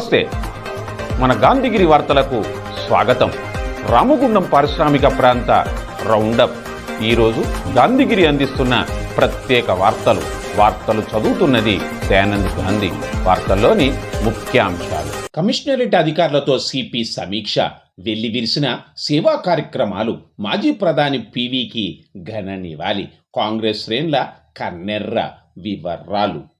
నమస్తే. మన గాంధీగిరి వార్తలకు స్వాగతం. రామగుండం పారిశ్రామిక ప్రాంత రౌండప్. ఈరోజు గాంధీగిరి అందిస్తున్న ప్రత్యేక వార్తలు. వార్తలు చదువుతున్నది దయానంద్ గాంధీ. వార్తల్లోని ముఖ్యాంశాలు. కమిషనరేట్ అధికారులతో సిపి సమీక్ష. వెళ్ళి విరిసిన సేవా కార్యక్రమాలు మాజీ ప్రధాని పివికి ఘన నివాలి కాంగ్రెస్ శ్రేణుల కన్నెర్ర వివరాలు.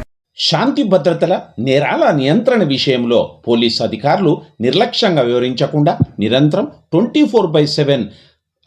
శాంతి భద్రతల నేరాల నియంత్రణ విషయంలో పోలీస్ అధికారులు నిర్లక్ష్యంగా వివరించకుండా నిరంతరం ట్వంటీ ఫోర్ బై సెవెన్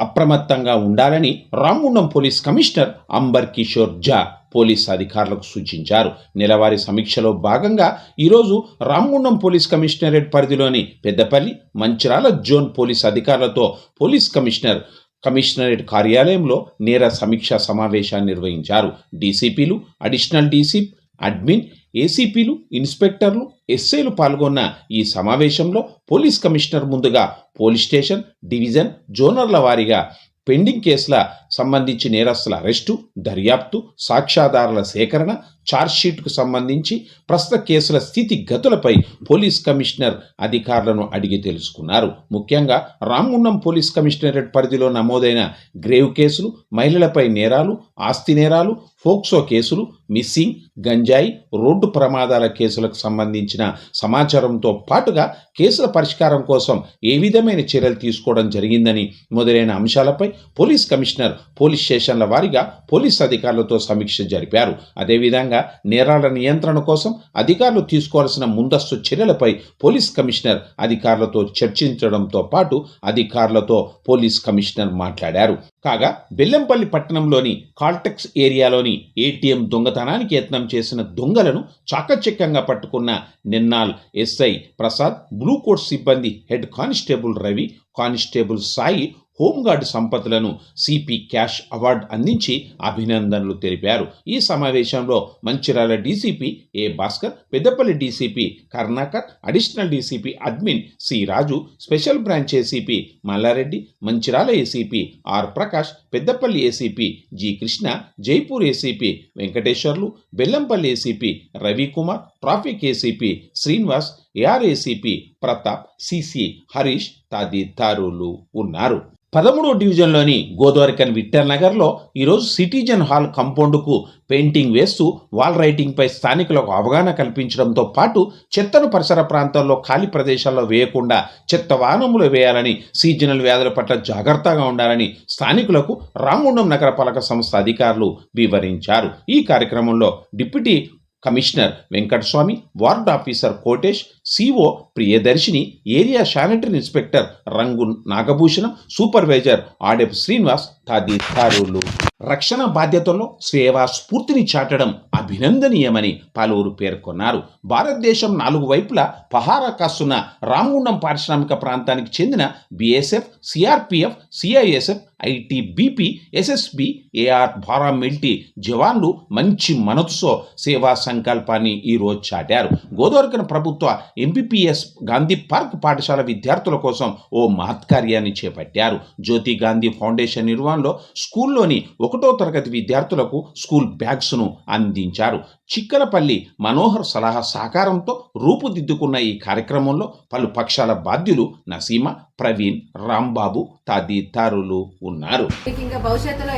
అప్రమత్తంగా ఉండాలని Ramagundam police commissioner Amber Kishore Jha police అధికారులకు సూచించారు. నెలవారీ సమీక్షలో భాగంగా ఈరోజు రామగుండం పోలీస్ కమిషనరేట్ పరిధిలోని పెద్దపల్లి మంచిరాల జోన్ పోలీస్ అధికారులతో పోలీస్ కమిషనర్ కమిషనరేట్ కార్యాలయంలో నేర సమీక్షా సమావేశాన్ని నిర్వహించారు. డీసీపీలు అడిషనల్ డీసీపీ అడ్మిన్ ఏసీపీలు ఇన్స్పెక్టర్లు ఎస్ఐలు పాల్గొన్న ఈ సమావేశంలో పోలీస్ కమిషనర్ ముందుగా పోలీస్ స్టేషన్ డివిజన్ జోనర్ల వారీగా పెండింగ్ కేసుల సంబంధించి నేరస్తుల అరెస్టు దర్యాప్తు సాక్ష్యాధారాల సేకరణ ఛార్జ్షీట్కు సంబంధించి ప్రస్తుత కేసుల స్థితి గతులపై పోలీస్ కమిషనర్ అధికారులను అడిగి తెలుసుకున్నారు. ముఖ్యంగా రామగుండం పోలీస్ కమిషనరేట్ పరిధిలో నమోదైన గ్రేవ్ కేసులు మహిళలపై నేరాలు ఆస్తి నేరాలు ఫోక్సో కేసులు మిస్సింగ్ గంజాయి రోడ్డు ప్రమాదాల కేసులకు సంబంధించిన సమాచారంతో పాటుగా కేసుల పరిష్కారం కోసం ఏ విధమైన చర్యలు తీసుకోవడం జరిగిందని మొదలైన అంశాలపై పోలీస్ కమిషనర్ పోలీస్ స్టేషన్ల వారీగా పోలీస్ అధికారులతో సమీక్ష జరిపారు. అదేవిధంగా నేరాల నియంత్రణ కోసం అధికారులు తీసుకోవాల్సిన ముందస్తు చర్యలపై పోలీస్ కమిషనర్ అధికారులతో చర్చించడంతో పాటు అధికారులతో పోలీస్ కమిషనర్ మాట్లాడారు. కాగా బెల్లంపల్లి పట్టణంలోని కాల్టెక్స్ ఏరియాలోని ఏటీఎం దొంగతనానికి యత్నం చేసిన దొంగలను చాకచక్యంగా పట్టుకున్న నిన్నాల్ ఎస్ఐ ప్రసాద్ బ్లూ కోట్ సిబ్బంది head constable Ravi constable Sai home guard సంపత్తులను CP cash award అందించి అభినందనలు తెలిపారు ఈ సమావేశంలో Mancherial DCP A Bhaskar Peddapalli DCP Karnakar additional DCP admin C Raju special branch ACP Mallareddy Mancherial ACP R Prakash Peddapalli ACP G Krishna Jaipur ACP Venkateshwarlu Bellampalli ACP Ravikumar traffic ACP Srinivas AR ACP Pratap CC Harish తదితరులు ఉన్నారు. పదమూడో డివిజన్లోని Godavarikhani Victor నగర్లో ఈరోజు citizen hall కాంపౌండ్కు painting వేస్తూ wall రైటింగ్పై స్థానికులకు అవగాహన కల్పించడంతో పాటు చెత్తను పరిసర ప్రాంతాల్లో ఖాళీ ప్రదేశాల్లో వేయకుండా చెత్త వాహనములు వేయాలని సీజనల్ వ్యాధుల పట్ల జాగ్రత్తగా ఉండాలని స్థానికులకు రామగుండం నగరపాలక సంస్థ అధికారులు వివరించారు. ఈ కార్యక్రమంలో deputy commissioner Venkataswamy ward officer Kotesh CO Priyadarshini area sanitary inspector రంగు నాగభూషణం సూపర్వైజర్ ఆడెప్ శ్రీనివాస్ తదితరులు. రక్షణ బాధ్యతల్లో సేవా స్ఫూర్తిని చాటడం అభినందనీయమని పలువురు పేర్కొన్నారు. భారతదేశం నాలుగు వైపులా పహారా కాస్తున్న రామగుండం పారిశ్రామిక ప్రాంతానికి చెందిన BSF CRPF CISF ITBP SSB AR paramilitary జవాన్లు మంచి మనసుతో సేవా సంకల్పాన్ని ఈరోజు చాటారు. గోదావరికన ప్రభుత్వ ఎంపీపీఎస్ గాంధీ పార్క్ పాఠశాల విద్యార్థుల కోసం ఓ మహత్కార్యాన్ని చేపట్టారు. జ్యోతి గాంధీ ఫౌండేషన్ నిర్వహణలో స్కూల్లోని ఒకటో తరగతి విద్యార్థులకు స్కూల్ బ్యాగ్స్ను అందించారు. చిక్కలపల్లి మనోహర్ సలహా సహకారంతో రూపుదిద్దుకున్న ఈ కార్యక్రమంలో పలు పక్షాల బాధ్యులు నసీమ ప్రవీణ్ రాంబాబు తదితరులు ఉన్నారు. ఇంకా భవిష్యత్తులో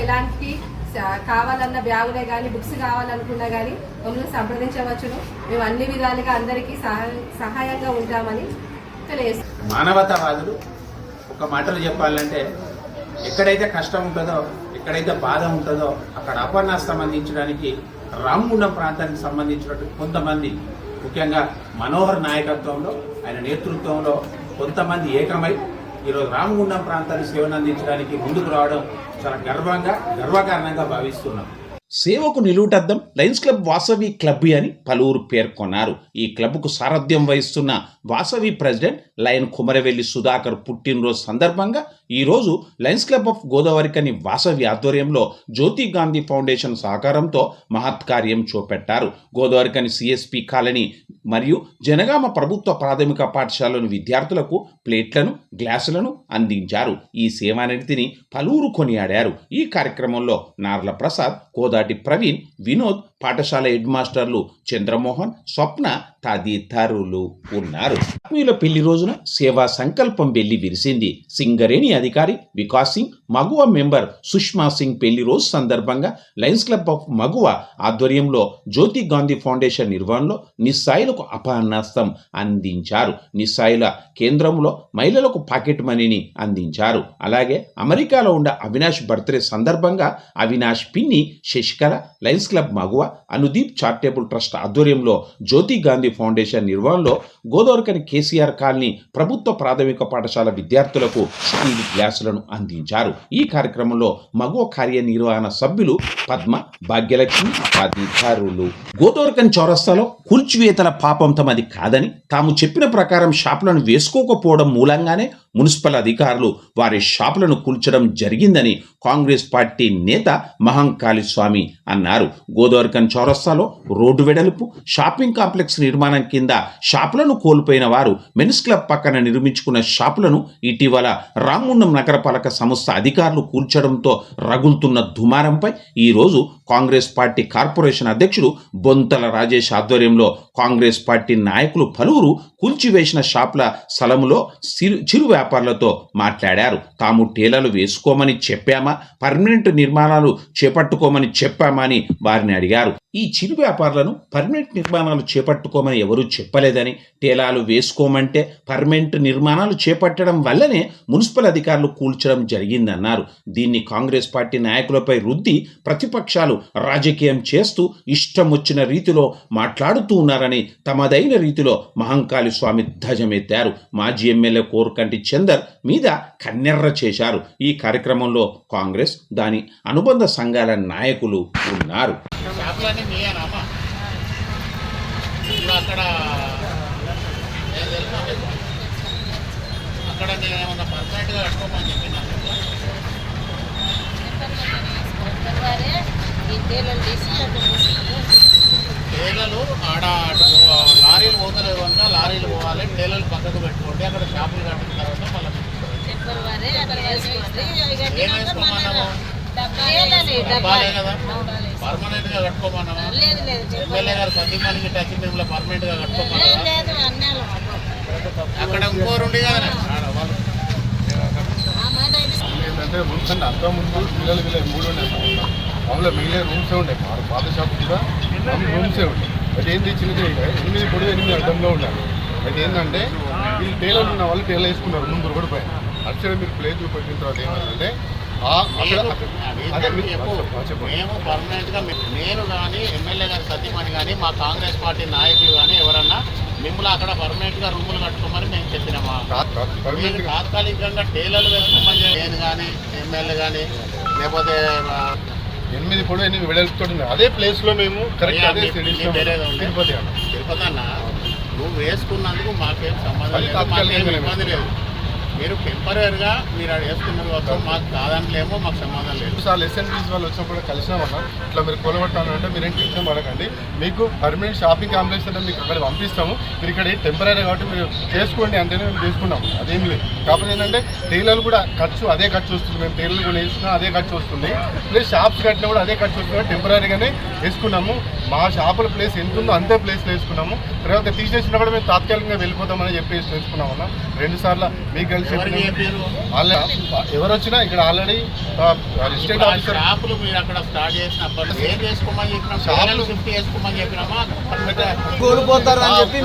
కావాలన్న బ్యాగులే కానీ బుక్స్ కావాలనుకున్నా కానీ మమ్మల్ని సంప్రదించవచ్చును. మేము అన్ని విధాలుగా అందరికీ సహాయ సహాయంగా ఉంటామని తెలియజేస్తాం మానవతావాదులు ఒక మాటలు చెప్పాలంటే ఎక్కడైతే కష్టం ఉంటుందో ఎక్కడైతే బాధ ఉంటుందో అక్కడ అపర్ణాస్తం అందించడానికి రామగుండం ప్రాంతానికి సంబంధించినట్టు కొంతమంది ముఖ్యంగా మనోహర్ నాయకత్వంలో ఆయన నేతృత్వంలో కొంతమంది ఏకమై ఈరోజు రామగుండం ప్రాంతాన్ని సేవను అందించడానికి ముందుకు రావడం చాలా గర్వంగా గర్వకారణంగా భావిస్తున్నాం. సేవకు నిలువుటద్దం లయన్స్ క్లబ్ వాసవి క్లబ్ అని పలువురు పేర్కొన్నారు. ఈ క్లబ్కు సారథ్యం వహిస్తున్న వాసవి ప్రెసిడెంట్ లయన్ కుమరవెల్లి సుధాకర్ పుట్టినరోజు సందర్భంగా ఈరోజు lions club of Godavarikhani Vasavi ఆధ్వర్యంలో జ్యోతి గాంధీ ఫౌండేషన్ సహకారంతో మహత్కార్యం చూపెట్టారు. గోదావరికని సిఎస్పి కాలనీ మరియు జనగామ ప్రభుత్వ ప్రాథమిక పాఠశాలలోని విద్యార్థులకు ప్లేట్లను గ్లాసులను అందించారు. ఈ సేవానిధిని పలువురు కొనియాడారు. ఈ కార్యక్రమంలో నార్ల ప్రసాద్ గోదావరి కోదాటి ప్రవీణ్ వినోద్ పాఠశాల హెడ్ మాస్టర్లు చంద్రమోహన్ స్వప్న తదితరులు ఉన్నారు. ఆత్మీయుల పెళ్ళి రోజున సేవా సంకల్పం వెళ్ళి విరిసింది. సింగరేణి అధికారి వికాస్ సింగ్ మగువ మెంబర్ సుష్మా సింగ్ పెళ్ళి రోజు సందర్భంగా లయన్స్ క్లబ్ ఆఫ్ మగువ ఆధ్వర్యంలో జ్యోతి గాంధీ ఫౌండేషన్ నిర్వహణలో నిస్సాయిలకు అపహరణాస్తం అందించారు. నిస్సాయిల కేంద్రంలో మహిళలకు పాకెట్ మనీని అందించారు. అలాగే అమెరికాలో ఉన్న అవినాష్ బర్త్డే సందర్భంగా అవినాష్ పిన్ని Sasikala lions club Maguva Anudeep charitable trust ఆధ్వర్యంలో జ్యోతి గాంధీ ఫౌండేషన్ నిర్వహణలో గోదావరికని కేసీఆర్ కాలనీ ప్రభుత్వ ప్రాథమిక పాఠశాల విద్యార్థులకు స్టీల్ గ్లాసులను అందించారు. ఈ కార్యక్రమంలో మగువ కార్యనిర్వహణ సభ్యులు పద్మ భాగ్యలక్ష్మి తదితరులు గోదావరికని చౌరస్తాలో కూల్చివేతల పాపం తమది కాదని తాము చెప్పిన ప్రకారం షాపులను వేసుకోకపోవడం మూలంగానే మున్సిపల్ అధికారులు వారి షాపులను కూల్చడం జరిగిందని కాంగ్రెస్ పార్టీ నేత మహంకాళి స్వామి అన్నారు. గోదావరికన్ చౌరస్తాలో రోడ్డు వెడల్పు షాపింగ్ కాంప్లెక్స్ నిర్మాణం కింద షాపులను కోల్పోయిన వారు మెన్స్ క్లబ్ పక్కన నిర్మించుకున్న షాపులను ఇటీవల రామగుండం నగరపాలక సంస్థ అధికారులు కూల్చడంతో రగులుతున్న దుమారంపై ఈరోజు కాంగ్రెస్ పార్టీ కార్పొరేషన్ అధ్యక్షుడు బొంతల రాజేష్ ఆధ్వర్యంలో కాంగ్రెస్ పార్టీ నాయకులు పలువురు కూల్చివేసిన షాప్ల స్థలములో చిరు చిరు వ్యాపారులతో మాట్లాడారు. తాము టేలలు వేసుకోమని చెప్పామా? పర్మనెంట్ నిర్మాణాలు చేపట్టుకోమని చెప్పామా అని వారిని అడిగారు. ఈ చిరు వ్యాపారులను పర్మనెంట్ నిర్మాణాలు చేపట్టుకోమని ఎవరూ చెప్పలేదని టేలాలు వేసుకోమంటే పర్మనెంట్ నిర్మాణాలు చేపట్టడం వల్లనే మున్సిపల్ అధికారులు కూల్చడం జరిగిందన్నారు. దీన్ని కాంగ్రెస్ పార్టీ నాయకులపై రుద్ది ప్రతిపక్షాలు రాజకీయం చేస్తూ ఇష్టం వచ్చిన రీతిలో మాట్లాడుతూ ఉన్నారని తమదైన రీతిలో మహంకాళి స్వామి ధ్వజమెత్తారు. మాజీ ఎమ్మెల్యే కోరకంటి చందర్ మీద కన్నెర్ర చేశారు. ఈ కార్యక్రమంలో కాంగ్రెస్ దాని అనుబంధ సంఘాల నాయకులు ఉన్నారు. మీయేనామా ఇప్పుడు అక్కడ? అక్కడ నేను ఏమన్నా పర్మనెంట్గా కట్టుకోమని చెప్పినా టేలలు ఆడ అటు లారీలు పోతలేవు కనుక లారీలు పోవాలి టేలలు పక్కకు పెట్టుకోండి అక్కడ షాపులు కట్టిన తర్వాత మళ్ళీ ఏం వేసుకోమన్నాము పర్మనెంట్గా లేదు ఎమ్మెల్యే గారు సతీమణికి టచ్ మేము పర్మనెంట్గా అన్నాను అక్కడ ఇంకో రెండు కదా ఆడ వాళ్ళు ఆ మాట అయితే ఏంటంటే రూమ్స్ అంటే అంత ముందు పిల్లలు వీళ్ళకి మూడు ఉన్నాయి. మామూలుగా మిగిలిన రూమ్సే ఉండే మా పాత షాప్ కూడా రూమ్సే ఉండే అయితే ఏంది చిన్న చిన్న ఎనిమిది పొడి ఎనిమిది అడ్డంలో ఉండాలి అయితే ఏంటంటే వీళ్ళు టేలర్ ఉన్న వాళ్ళు టేలర్ వేసుకున్నారు. ముందు రోడ్డు పైన. అటు సైడ్ మీరు ప్లేస్ చూపెట్టిన తర్వాత ఏమంటే మేము పర్మనెంట్గా మీ- నేను కానీ ఎమ్మెల్యే గారి సతీమణి కానీ మా కాంగ్రెస్ పార్టీ నాయకులు కానీ ఎవరన్నా మిమ్మల్ని అక్కడ పర్మనెంట్గా రూములు కట్టుకోమని మేము చెప్పినామా? మీరు తాత్కాలికంగా టేలర్లు వేసుకోమని నేను కానీ ఎమ్మెల్యే కానీ లేకపోతే ఎనిమిది పొడి ఎనిమిది ఉంది అదే ప్లేస్లో మేము కరెక్ట్ అదే. తిరుపతి అన్న. నువ్వు వేసుకున్నందుకు మాకేం సంబంధం లేదు ఇబ్బంది లేదు. మీరు టెంపరీగా మీరు వేసుకున్నారు కావచ్చు మాకు కాదంటలేమో మాకు సంబంధం లేదు. సార్ ఎస్ఎన్పీస్ వాళ్ళు వచ్చినప్పుడు కలిసినామన్నా ఇట్లా మీరు కొలబట్టాలంటే మీరేం టెన్షన్ పడకండి. మీకు పర్మనెంట్ షాపింగ్ కాంప్లెక్స్ అంటే మీకు అక్కడ పంపిస్తాము. మీరు ఇక్కడ టెంపరీ కాబట్టి మీరు చేసుకోండి అంటేనే మేము చేసుకున్నాం. అదేం లేదు. కాకపోతే ఏంటంటే టైలర్లు కూడా ఖర్చు అదే ఖర్చు వస్తుంది. మేము టైలర్లు కూడా వేసుకున్నా అదే ఖర్చు వస్తుంది. ప్లస్ షాప్స్ కట్టినా కూడా అదే ఖర్చు వస్తుంది. టెంపరీగానే వేసుకున్నాము. మా షాపుల ప్లేస్ ఎంత ఉందో అంతే ప్లేస్లో వేసుకున్నాము. తర్వాత తీసేసినా కూడా మేము తాత్కాలికంగా వెళ్ళిపోతామని చెప్పేసి వేసుకున్నామన్నా రెండు సార్లు మీకు కలిసి ఎవరికి చెప్పారు ఎవరు వచ్చినా ఇక్కడ ఆల్రెడీ రిజిస్టేట్ ఆ ఆఫీసర్ షాపులు మీరు అక్కడ స్టార్ట్ చేసినప్పుడు ఏం చేసుకోమని చెప్పినాం? షాపులు- షిఫ్ట్ చేసుకోమని చెప్పినామా? కోల్పోతారని చెప్పి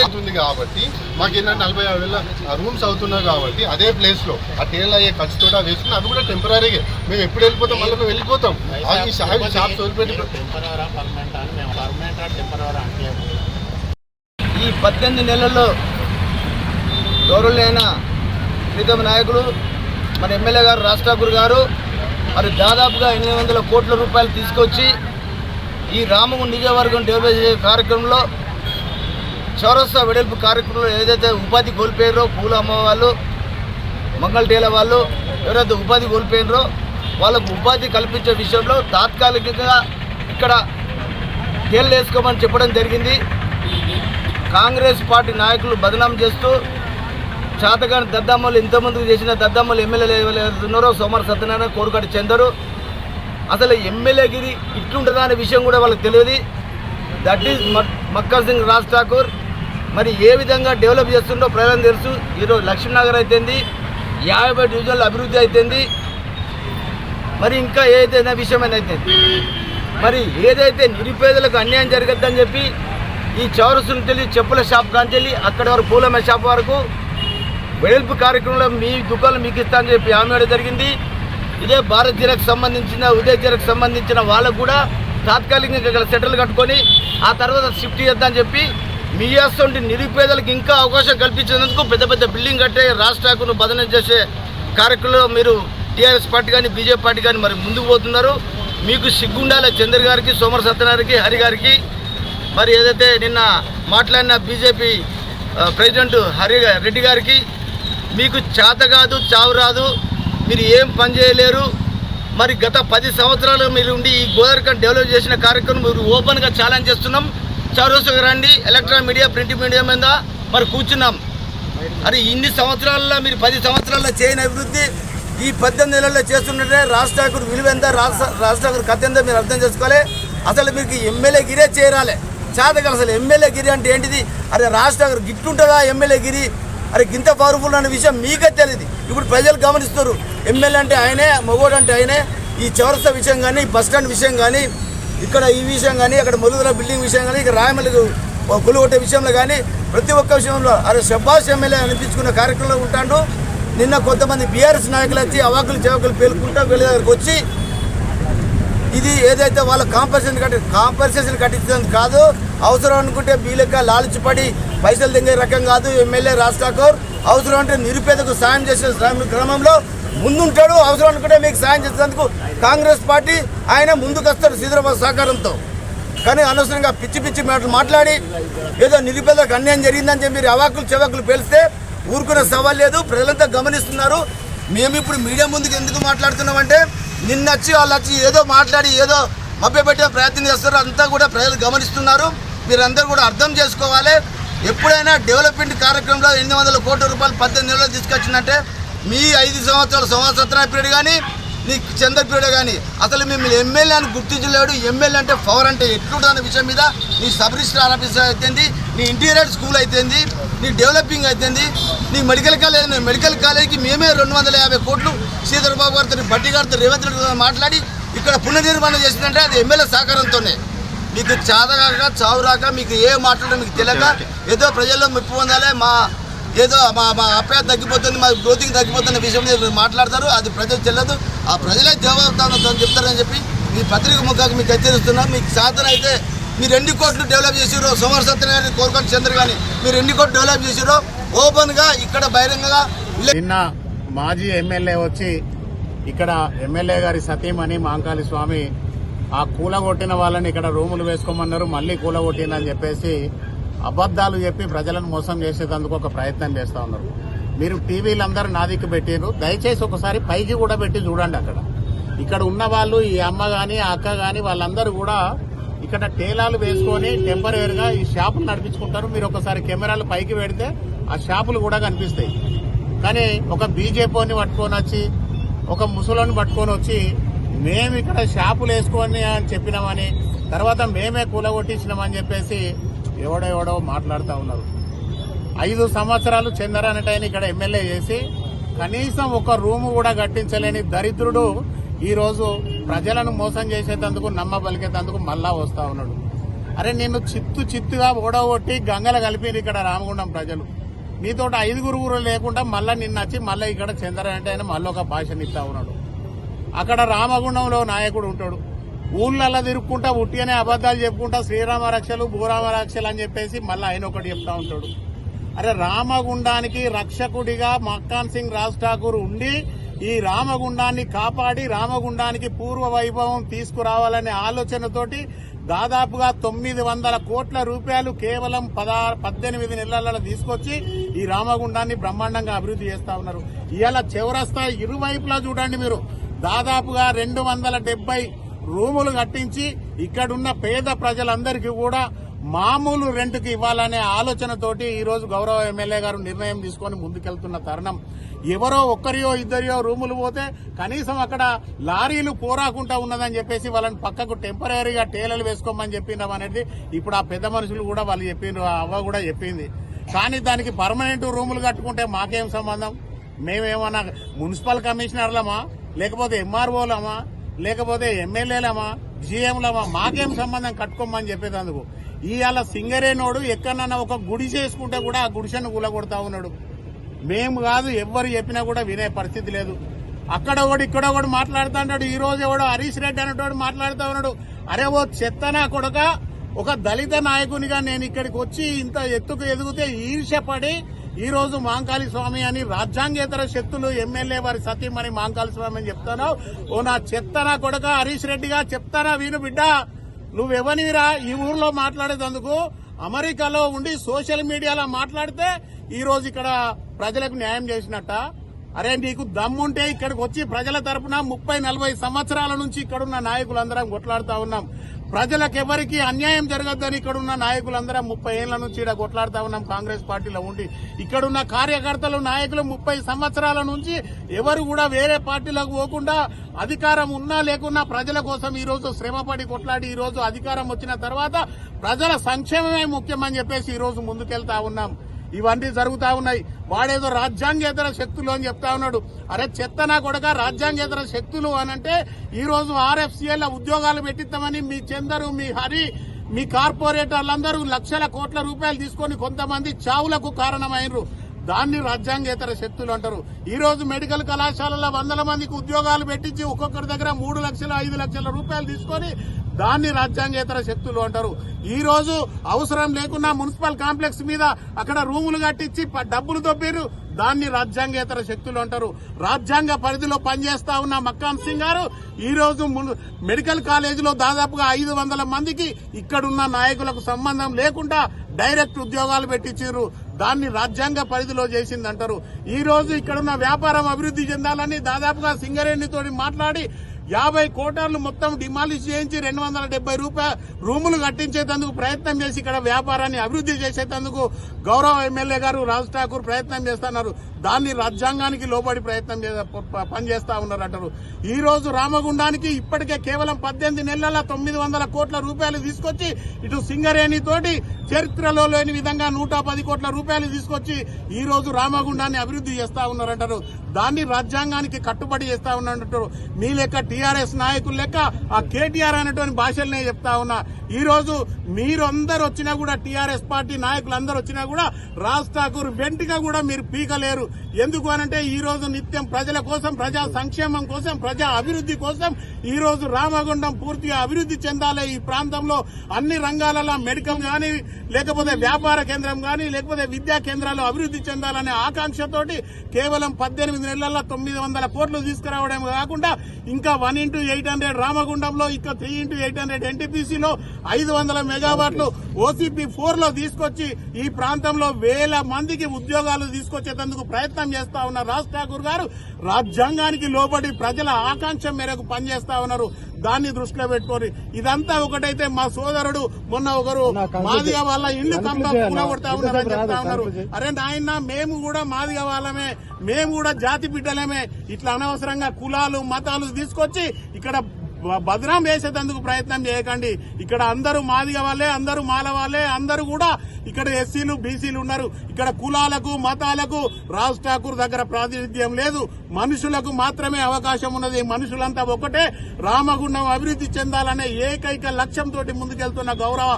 అవుతుంది కాబట్టి మాకు ఏంటంటే నలభై యాభై వేల రూమ్స్ అవుతున్నాయి కాబట్టి అదే ప్లేస్లో ఆ టేల్ అయ్యే ఖర్చుతో వేసుకుని అవి కూడా టెంపరీగా మేము ఎప్పుడు వెళ్ళిపోతాం మళ్ళీ మేము వెళ్ళిపోతాం. అది షాప్ షాప్స్ వదిలిపెట్టి టెంపరవరా పర్మనెంట్ అని మేము పర్మనెంట్ టెంపరవరా అంటే ఈ పద్దెనిమిది నెలల్లో గౌరవులైన ప్రీతమ నాయకులు మన ఎమ్మెల్యే గారు రాజ్ ఠాకూర్ గారు మరి దాదాపుగా ఎనిమిది వందల కోట్ల రూపాయలు తీసుకొచ్చి ఈ రామగు నియోజకవర్గం డెవలప్ చేసే కార్యక్రమంలో చౌరస్తా వెడల్పు కార్యక్రమంలో ఏదైతే ఉపాధి కోల్పోయారో పూల అమ్మ వాళ్ళు మంగళటేల వాళ్ళు ఎవరైతే ఉపాధి కోల్పోయినరో వాళ్ళకు ఉపాధి కల్పించే విషయంలో తాత్కాలికంగా ఇక్కడ కేళ్ళు వేసుకోమని చెప్పడం జరిగింది. కాంగ్రెస్ పార్టీ నాయకులు బదనాం చేస్తూ చేతగాని దద్దమ్మలు ఇంతమందికి చేసిన దద్దమ్మలు ఎమ్మెల్యేలు ఉన్నారో సోమవారం సత్యనారాయణ కోరుకటి చెందరు. అసలు ఎమ్మెల్యేగిరి ఇట్లుంటుందా అనే విషయం కూడా వాళ్ళకి తెలియదు. That is Makkar Singh Raj Thakur. మరి ఏ విధంగా డెవలప్ చేస్తుండో ప్రజలకు తెలుసు. ఈరోజు లక్ష్మీనగర్ అయితేంది యాభై డివిజన్లు అభివృద్ధి అయితేంది. మరి ఇంకా ఏదైనా విషయమైనా అయితే మరి ఏదైతే నిరుపేదలకు అన్యాయం జరగద్దని చెప్పి ఈ చౌరసుని తెలియ చెప్పుల షాప్ కాంచెల్లి అక్కడి వరకు పూలమ్మ షాప్ వరకు వెడల్పు కార్యక్రమంలో మీ దుకాణం మీకు ఇస్తా అని చెప్పి హామీ జరిగింది. ఇదే భారత్ జిరాకు సంబంధించిన ఉదయ జిరాకు సంబంధించిన వాళ్ళకు కూడా తాత్కాలికంగా ఇక్కడ సెటిల్ కట్టుకొని ఆ తర్వాత షిఫ్ట్ చేద్దామని చెప్పి మీ అసొంటి నిరుపేదలకు ఇంకా అవకాశం కల్పించినందుకు పెద్ద పెద్ద బిల్డింగ్ కట్టే రాష్ట్రాకును బదనం చేసే కార్యక్రమంలో మీరు టీఆర్ఎస్ పార్టీ కానీ బీజేపీ పార్టీ కానీ మరి ముందుకు పోతున్నారు. మీకు సిగ్గుండాలే చంద్ర గారికి సోమర సత్యనారాయణకి హరి గారికి. మరి ఏదైతే నిన్న మాట్లాడిన బీజేపీ ప్రెసిడెంట్ హరి రెడ్డి గారికి మీకు చేత కాదు చావు రాదు. మీరు ఏం పని చేయలేరు. మరి గత పది సంవత్సరాలు మీరు ఉండి ఈ గోదావరికని డెవలప్ చేసిన కార్యక్రమం మీరు ఓపెన్గా ఛాలెంజ్ చేస్తున్నాం. చౌరస్సుకు రండి. ఎలక్ట్రానిక్ మీడియా ప్రింట్ మీడియా మీద మరి కూర్చున్నాం. అరే ఇన్ని సంవత్సరాల్లో మీరు పది సంవత్సరాల్లో చేయని అభివృద్ధి ఈ పద్దెనిమిది నెలల్లో చేస్తుంటే రాష్ట్రాకుడు విలువ ఎంత రాష్ట్ర రాష్ట్రాకుడు కథ ఎంతో మీరు అర్థం చేసుకోవాలి. అసలు మీకు ఎమ్మెల్యే గిరే చేరాలి. చేతగా అసలు ఎమ్మెల్యే గిరి అంటే ఏంటిది? అరే రాష్ట్రాకుడు గిట్టుంటుందా ఎమ్మెల్యే గిరి? అరే గింత పవర్ఫుల్ అనే విషయం మీకే తెలియదు ఇప్పుడు ప్రజలు గమనిస్తారు ఎమ్మెల్యే అంటే ఆయనే మగోడు అంటే ఆయనే ఈ చౌరస్త విషయం కానీ బస్ స్టాండ్ విషయం కానీ ఇక్కడ ఈ విషయం కానీ అక్కడ మొదలుదల బిల్డింగ్ విషయం కానీ ఇక్కడ రాయమల్లికి కొలుగొట్టే విషయంలో కానీ ప్రతి ఒక్క విషయంలో అరే శబ్బాష్ ఎమ్మెల్యే అనిపించుకున్న కార్యక్రమంలో ఉంటాడు. నిన్న కొంతమంది బీఆర్ఎస్ నాయకులు వచ్చి అవాకులు చెవకులు పేలుకుంటా వీళ్ళ దగ్గరికి వచ్చి ఇది ఏదైతే వాళ్ళ కాంపన్సేషన్ కట్టి కాంపన్సేషన్ కట్టించేది కాదు అవసరం అనుకుంటే బీలెక్క లాలిచిపడి పైసలు దింగే రకం కాదు ఎమ్మెల్యే రాజ్ ఠాకూర్. అవసరం అంటే నిరుపేదకు సాయం చేసే క్రమంలో ముందుంటాడు. అవసరం అనుకుంటే మీకు సాయం చేసేందుకు కాంగ్రెస్ పార్టీ ఆయన ముందుకు వస్తాడు సహకారంతో. కానీ అనవసరంగా పిచ్చి పిచ్చి మాటలు మాట్లాడి ఏదో నిరుపేదలకు అన్యాయం జరిగిందని చెప్పి మీరు అవాకులు చెవాకులు పేలిస్తే ఊరుకునే సవాల్ లేదు. ప్రజలంతా గమనిస్తున్నారు. మేము ఇప్పుడు మీడియా ముందుకు ఎందుకు మాట్లాడుతున్నామంటే నిన్నచ్చి వాళ్ళు వచ్చి ఏదో మాట్లాడి ఏదో మభ్యపెట్టే ప్రయత్నం చేస్తారు అంతా కూడా ప్రజలు గమనిస్తున్నారు. మీరందరూ కూడా అర్థం చేసుకోవాలి. ఎప్పుడైనా డెవలప్మెంట్ కార్యక్రమంలో ఎనిమిది వందల కోట్ల రూపాయలు పద్దెనిమిది నెలలు తీసుకొచ్చిందంటే మీ ఐదు సంవత్సరాల సంవత్సరాల పీరియడ్ కానీ నీ చంద్ర పీరియడ్ కానీ అసలు మిమ్మల్ని ఎమ్మెల్యే అని గుర్తించలేడు. ఎమ్మెల్యే అంటే పవర్ అంటే ఎట్లుంటుందనే విషయం మీద నీ సబ్ రిజిస్ట్రార్ ఆఫీసర్ అయితేంది నీ ఇంటీరియర్ స్కూల్ అయితేంది నీ డెవలపింగ్ అయితేంది నీ మెడికల్ కాలేజ్ మెడికల్ కాలేజీకి మేమే రెండు వందల యాభై కోట్లు శ్రీధరబాబు గారితో బట్టి గారితో రేవంత్ రెడ్డి మాట్లాడి ఇక్కడ పునర్నిర్మాణం చేసిందంటే అది ఎమ్మెల్యే సహకారంతోనే. మీకు చాదగాక చావురాక మీకు ఏ మాట్లాడడం మీకు తెలియక ఏదో ప్రజల్లో మెప్పు పొందాలి మా ఏదో మా మా అపాయం తగ్గిపోతుంది మా గ్రోతింగ్ తగ్గిపోతున్న విషయం మీద మాట్లాడతారు. అది ప్రజలు తెలియదు. ఆ ప్రజలే జవాబుతాను చెప్తారని చెప్పి మీ పత్రిక ముఖాకి మీకు హెచ్చరిస్తున్నాం. మీకు సాధన అయితే మీరు ఎన్ని కోట్లు డెవలప్ చేసిరో సోమవార సత్యనారాయణ కోరుకొని చంద్ర కానీ మీరు ఎన్ని కోట్లు డెవలప్ చేసిరో ఓపెన్గా ఇక్కడ బహిరంగంగా నిన్న మాజీ ఎమ్మెల్యే వచ్చి ఇక్కడ ఎమ్మెల్యే గారి సతీమణి మాంకాళి స్వామి ఆ కూలగొట్టిన వాళ్ళని ఇక్కడ రూములు వేసుకోమన్నారు మళ్ళీ కూలగొట్టిందని చెప్పేసి అబద్ధాలు చెప్పి ప్రజలను మోసం చేసేందుకు ఒక ప్రయత్నం చేస్తూ ఉన్నారు. మీరు టీవీలు అందరూ నా పెట్టారు దయచేసి ఒకసారి పైకి కూడా పెట్టి చూడండి అక్కడ. ఇక్కడ ఉన్న వాళ్ళు ఈ అమ్మ కానీ ఆ అక్క కానీ వాళ్ళందరూ కూడా ఇక్కడ టేలాలు వేసుకొని టెంపరీగా ఈ షాపులు నడిపించుకుంటారు. మీరు ఒకసారి కెమెరాలు పైకి పెడితే ఆ షాపులు కూడా కనిపిస్తాయి. కానీ ఒక బీజేపీని పట్టుకొని వచ్చి ఒక ముసలోని పట్టుకొని వచ్చి మేము ఇక్కడ షాపులు వేసుకొని అని చెప్పినామని తర్వాత మేమే కూలగొట్టించినామని చెప్పేసి ఎవడో ఎవడో మాట్లాడుతూ ఉన్నారు. ఐదు సంవత్సరాలు చందర్ ఇక్కడ ఎమ్మెల్యే చేసి కనీసం ఒక రూము కూడా కట్టించలేని దరిద్రుడు ఈరోజు ప్రజలను మోసం చేసేటందుకు నమ్మ పలికేటందుకు మళ్ళా వస్తూ ఉన్నాడు. అరే నిన్ను చిత్తు చిత్తుగా ఓడగొట్టి గంగల కలిపి ఇక్కడ రామగుండం ప్రజలు. నీతో ఐదుగురు ఊరు లేకుండా మళ్ళా నిన్న వచ్చి మళ్ళీ ఇక్కడ చంద్ర అంటే ఆయన మళ్ళీ ఒక భాషను ఉన్నాడు. అక్కడ రామగుండంలో నాయకుడు ఉంటాడు. ఊళ్ళల్లో తిరుక్కుంటా ఉట్టిగానే అబద్ధాలు చెప్పుకుంటా శ్రీరామ రక్షలు భూరామ రక్షలు అని చెప్పేసి మళ్ళీ ఆయన ఒకటి చెప్తా ఉంటాడు. అరే రామగుండానికి రక్షకుడిగా మక్కాన్ సింగ్ రాజ్ ఠాకూర్ ఉండి ఈ రామగుండాన్ని కాపాడి రామగుండానికి పూర్వ వైభవం తీసుకురావాలనే ఆలోచనతోటి దాదాపుగా తొమ్మిది వందల కోట్ల రూపాయలు కేవలం పదా పద్దెనిమిది నెలలలో తీసుకొచ్చి ఈ రామగుండాన్ని బ్రహ్మాండంగా అభివృద్ధి చేస్తా ఉన్నారు. ఇవాళ చివరస్తా ఇరువైపులా చూడండి మీరు. దాదాపుగా రెండు వందల డెబ్బై రూములు కట్టించి ఇక్కడున్న పేద ప్రజలందరికీ కూడా మామూలు రెంట్కి ఇవ్వాలనే ఆలోచనతోటి ఈరోజు గౌరవ ఎమ్మెల్యే గారు నిర్ణయం తీసుకొని ముందుకెళ్తున్న తరుణం. ఎవరో ఒక్కరియో ఇద్దరియో రూములు పోతే కనీసం అక్కడ లారీలు పోరాకుండా ఉన్నదని చెప్పేసి వాళ్ళని పక్కకు టెంపరీగా టేలలు వేసుకోమని చెప్పినాం అనేది ఇప్పుడు ఆ పెద్ద మనుషులు కూడా వాళ్ళు చెప్పిండ్రు అవ్వ కూడా చెప్పింది. కానీ దానికి పర్మనెంట్ రూములు కట్టుకుంటే మాకేం సంబంధం? మేమేమన్నా మున్సిపల్ కమిషనర్లమా? లేకపోతే ఎంఆర్ఓలమా లేకపోతే ఎమ్మెల్యేలమా జీఎంలమా మాకేం సంబంధం కట్టుకోమని చెప్పేదందుకు ఇవాళ సింగరేనోడు ఎక్కడన్నా ఒక గుడి చేసుకుంటే కూడా ఆ గుడిసెను కూలగొడతా ఉన్నాడు. మేము కాదు ఎవ్వరు చెప్పినా కూడా వినే పరిస్థితి లేదు. అక్కడ ఒకడు ఇక్కడ ఒకడు ఉన్నాడు. ఈ రోజు ఎవడో హరీష్ రెడ్డి అనేటోడు మాట్లాడుతూ ఉన్నాడు. అరే ఓ చెత్తనా కొడక ఒక దళిత నాయకునిగా నేను ఇక్కడికి వచ్చి ఇంత ఎత్తుకు ఎదిగితే ఈర్ష్యపడి ఈరోజు మాంకాళి స్వామి అని రాజ్యాంగేతర శక్తులు ఎమ్మెల్యే వారి సతీమణి మాంకాళి స్వామి అని చెప్తాను ఓ నా చెప్తానా కొడక హరీష్ రెడ్డిగా చెప్తానా వీను బిడ్డ? నువ్వెవనివిరా ఈ ఊర్లో మాట్లాడేటందుకు? అమెరికాలో ఉండి సోషల్ మీడియాలో మాట్లాడితే ఈ రోజు ఇక్కడ ప్రజలకు న్యాయం చేసినట్ట? అరే నీకు దమ్ముంటే ఇక్కడికి వచ్చి ప్రజల తరపున ముప్పై నలభై సంవత్సరాల నుంచి ఇక్కడున్న నాయకులందరం కొట్లాడుతా ఉన్నాం. ప్రజలకు ఎవరికి అన్యాయం జరగద్దని ఇక్కడున్న నాయకులందరం ముప్పై ఏళ్ళ నుంచి ఇక్కడ కొట్లాడుతా ఉన్నాం. కాంగ్రెస్ పార్టీలో ఉండి ఇక్కడున్న కార్యకర్తలు నాయకులు ముప్పై సంవత్సరాల నుంచి ఎవరు కూడా వేరే పార్టీలకు పోకుండా అధికారం ఉన్నా లేకున్నా ప్రజల కోసం ఈ రోజు శ్రమపడి కొట్లాడి ఈ రోజు అధికారం వచ్చిన తర్వాత ప్రజల సంక్షేమమే ముఖ్యమని చెప్పేసి ఈ రోజు ముందుకెళ్తా ఉన్నాం. ఇవన్నీ జరుగుతా ఉన్నాయి. వాడేదో రాజ్యాంగేతర శక్తులు అని చెప్తా ఉన్నాడు. అరే చెత్తనా కొడక రాజ్యాంగేతర శక్తులు అనంటే ఈ రోజు ఆర్ఎఫ్సిఎల్ ఉద్యోగాలు పెట్టిస్తామని మీ చందరు మీ హరి మీ కార్పొరేటర్లందరూ లక్షల కోట్ల రూపాయలు తీసుకొని కొంతమంది చావులకు కారణమైనరు. దాన్ని రాజ్యాంగేతర శక్తులు అంటారు. ఈ రోజు మెడికల్ కళాశాలలో వందల మందికి ఉద్యోగాలు పెట్టించి ఒక్కొక్కరి దగ్గర మూడు లక్షల ఐదు లక్షల రూపాయలు తీసుకొని దాన్ని రాజ్యాంగేతర శక్తులు అంటారు. ఈ రోజు అవసరం లేకున్నా మున్సిపల్ కాంప్లెక్స్ మీద అక్కడ రూములు కట్టించి డబ్బులు దొబ్బిరు దాన్ని రాజ్యాంగేతర శక్తులు అంటారు. రాజ్యాంగ పరిధిలో పనిచేస్తా ఉన్న మక్కాన్ సింగ్ గారు ఈ రోజు మెడికల్ కాలేజీలో దాదాపుగా ఐదు వందల మందికి ఇక్కడున్న నాయకులకు సంబంధం లేకుండా డైరెక్ట్ ఉద్యోగాలు పెట్టించారు దాన్ని రాజ్యాంగ పరిధిలో చేసిందంటారు. ఈ రోజు ఇక్కడున్న వ్యాపారం అభివృద్ధి చెందాలని దాదాపుగా సింగరేణితోటి మాట్లాడి యాభై కోటర్లు మొత్తం డిమాలిష్ చేయించి రెండు వందల డెబ్బై రూపాయల రూములు కట్టించేందుకు ప్రయత్నం చేసి ఇక్కడ వ్యాపారాన్ని అభివృద్ధి చేసేందుకు గౌరవ ఎమ్మెల్యే గారు రాజ్ ఠాకూర్ ప్రయత్నం చేస్తున్నారు. దాన్ని రాజ్యాంగానికి లోబడి ప్రయత్నం చే- ప- పనిచేస్తా ఉన్నారు అంటారు. ఈ రోజు రామగుండానికి ఇప్పటికే కేవలం పద్దెనిమిది నెలల తొమ్మిది వందల కోట్ల రూపాయలు తీసుకొచ్చి ఇటు సింగరేణి తోటి చరిత్రలో లేని విధంగా నూట పది కోట్ల రూపాయలు తీసుకొచ్చి ఈ రోజు రామగుండాన్ని అభివృద్ధి చేస్తా ఉన్నారంటారు దాన్ని రాజ్యాంగానికి కట్టుబడి చేస్తా ఉన్నట్టు మీ లెక్క టీఆర్ఎస్ నాయకులు లెక్క ఆ కేటీఆర్ అనేటువంటి భాషలనే చెప్తా ఉన్నా. ఈ రోజు మీరు వచ్చినా కూడా టీఆర్ఎస్ పార్టీ నాయకులు అందరు వచ్చినా కూడా రాజ్ ఠాకూర్ వెంటగా కూడా మీరు పీకలేరు. ఎందుకు అనంటే ఈ రోజు నిత్యం ప్రజల కోసం ప్రజా సంక్షేమం కోసం ప్రజా అభివృద్ధి కోసం ఈ రోజు రామగుండం పూర్తిగా అభివృద్ధి చెందాలి ఈ ప్రాంతంలో. అన్ని రంగాలలో మెడికల్ కానీ లేకపోతే వ్యాపార కేంద్రం కానీ లేకపోతే విద్యా కేంద్రాలు అభివృద్ధి చెందాలనే ఆకాంక్షతోటి కేవలం పద్దెనిమిది నెలల్లో తొమ్మిది వందల కోట్లు తీసుకురావడం కాకుండా ఇంకా వన్ ఇంటూ ఎయిట్ హండ్రెడ్ రామగుండంలో ఇంకా త్రీ ఇంటూ ఎయిట్ హండ్రెడ్ ఎన్టీపీసీలో ఐదు వందల మెగావాట్లు ఓసీపీ ఫోర్లో తీసుకొచ్చి ఈ ప్రాంతంలో వేల మందికి ఉద్యోగాలు తీసుకొచ్చేందుకు ప్రయత్నం చేస్తా ఉన్న రాజ్ ఠాకూర్ గారు రాజ్యాంగానికి లోబడి ప్రజల ఆకాంక్ష మేరకు పనిచేస్తా ఉన్నారు. దాన్ని దృష్టిలో పెట్టుకొని ఇదంతా ఒకటైతే మా సోదరుడు మొన్న ఒకరు మాదిగా వాళ్ళ ఇల్లు కంప కూలగొడతా ఉన్నారని చెప్తా ఉన్నారు. అరే నాయన మేము కూడా మాదిగా వాళ్ళమే. మేము కూడా జాతి బిడ్డలమే. ఇట్లా అనవసరంగా కులాలు మతాలు తీసుకొచ్చి ఇక్కడ బదనాం వేసేటందుకు ప్రయత్నం చేయకండి. ఇక్కడ అందరూ మాదిగ వాళ్ళే అందరూ మాల వాళ్ళే అందరూ కూడా ఇక్కడ ఎస్సీలు బీసీలు ఉన్నారు. ఇక్కడ కులాలకు మతాలకు రాజ్ ఠాకూర్ దగ్గర ప్రాతినిధ్యం లేదు. మనుషులకు మాత్రమే అవకాశం ఉన్నది. మనుషులంతా ఒకటే రామగుండం అభివృద్ధి చెందాలనే ఏకైక లక్ష్యంతో ముందుకెళ్తున్న గౌరవ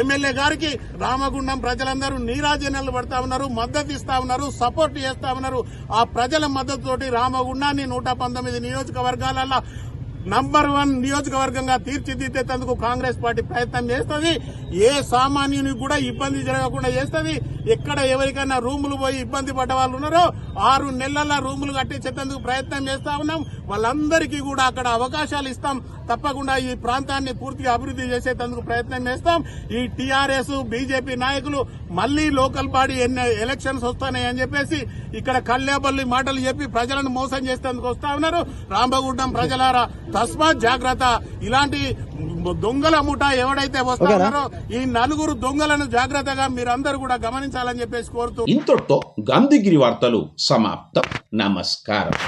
ఎమ్మెల్యే గారికి రామగుండం ప్రజలందరూ నీరాజనలు పడతా ఉన్నారు మద్దతు ఇస్తా ఉన్నారు సపోర్ట్ చేస్తా ఉన్నారు. ఆ ప్రజల మద్దతుతోటి రామగుండాన్ని నూట పంతొమ్మిది నియోజకవర్గాలలో నంబర్ వన్ నియోజకవర్గంగా తీర్చిదిద్దేటందుకు కాంగ్రెస్ పార్టీ ప్రయత్నం చేస్తుంది. ఏ సామాన్యునికి కూడా ఇబ్బంది జరగకుండా చేస్తుంది. ఎక్కడ ఎవరికైనా రూములు పోయి ఇబ్బంది పడ్డ వాళ్ళు ఉన్నారో ఆరు నెలల రూములు కట్టించేందుకు ప్రయత్నం చేస్తా ఉన్నాం. వాళ్ళందరికీ కూడా అక్కడ అవకాశాలు ఇస్తాం. తప్పకుండా ఈ ప్రాంతాన్ని పూర్తిగా అభివృద్ధి చేసేందుకు ప్రయత్నం చేస్తాం. ఈ టీఆర్ఎస్ బీజేపీ నాయకులు మళ్ళీ లోకల్ బాడీ ఎన్ని ఎలక్షన్స్ వస్తున్నాయని చెప్పేసి ఇక్కడ కళ్యాబల్లి మాటలు చెప్పి ప్రజలను మోసం చేసేందుకు వస్తా ఉన్నారు. రాంబగుడ్డం ప్రజలారా తస్మాత్ జాగ్రత్త. ఇలాంటి దొంగల ముఠా ఎవడైతే వస్తా ఉన్నారో ఈ నలుగురు దొంగలను జాగ్రత్తగా మీరందరూ కూడా గమనించాలని చెప్పేసి కోరుతూ ఇంతటితో గాంధీగిరి వార్తలు సమాప్తం. నమస్కారం.